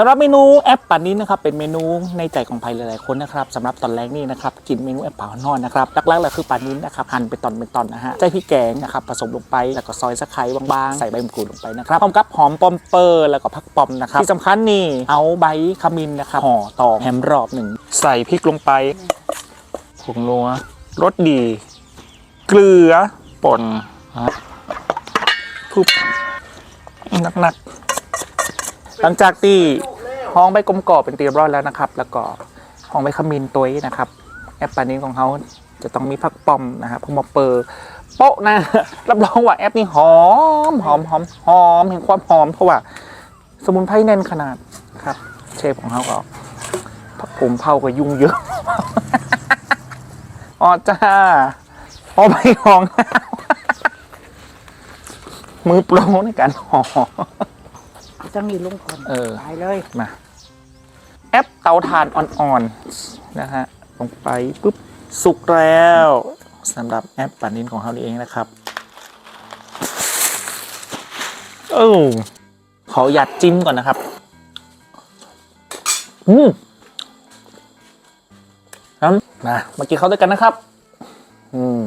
สำหรับเมนูแอปป่านนี้นะครับเป็นเมนูในใจของใครหลายๆคนนะครับสำหรับตอนแรกนี่นะครับกินเมนูแอปป่านอนนะครับหลักๆเลยคือป่านนี้นะครับหั่นเป็นตอนเป็นตอนนะฮะใส่พริกแกงนะครับผสมลงไปแล้วก็ซอยสะไคร้บางๆ ใส่ใบมะกรูดลงไปนะครับพร้อมกับหอมปอมเปอร์แล้วก็ผักปอมนะครับที่สำคัญนี่เอาใบขมิ้นนะครับห่อตอกแฮมรอบหนึ่งใส่พริกลงไปผงนัวรสดี เกลือป่นฮะทุบหนักๆ หลังจากที่ห้องใบกลมกรอบเป็นเตรียมร้อยแล้วนะครับ แล้วก็ห้องใบขมิ้นตัวนี้นะครับแอปปานี้ของเขาจะต้องมีผักปอมนะครับพวกมาเปอร์โป๊ะนะรับรองว่าแอปนี้หอมหอมหอมหอมเห็นความหอมเพราะว่า สมุนไพรแน่นขนาดครับ เชฟของเขาก็ผักผมเผาก็ยุ่งเยอะอ๋อจ้าอ๋อใบหองมือโปรในการห่อ จะมีลุงคนเออตายเลยมาแอปเตาถ่านอ่อนๆนะฮะลงไปปุ๊บสุกแล้วสำหรับแอปปั่นดินของเขานี่เองนะครับเออขอหยัดจิ้มก่อนนะครับอืมครับมามากินเขาด้วยกันนะครับ อืม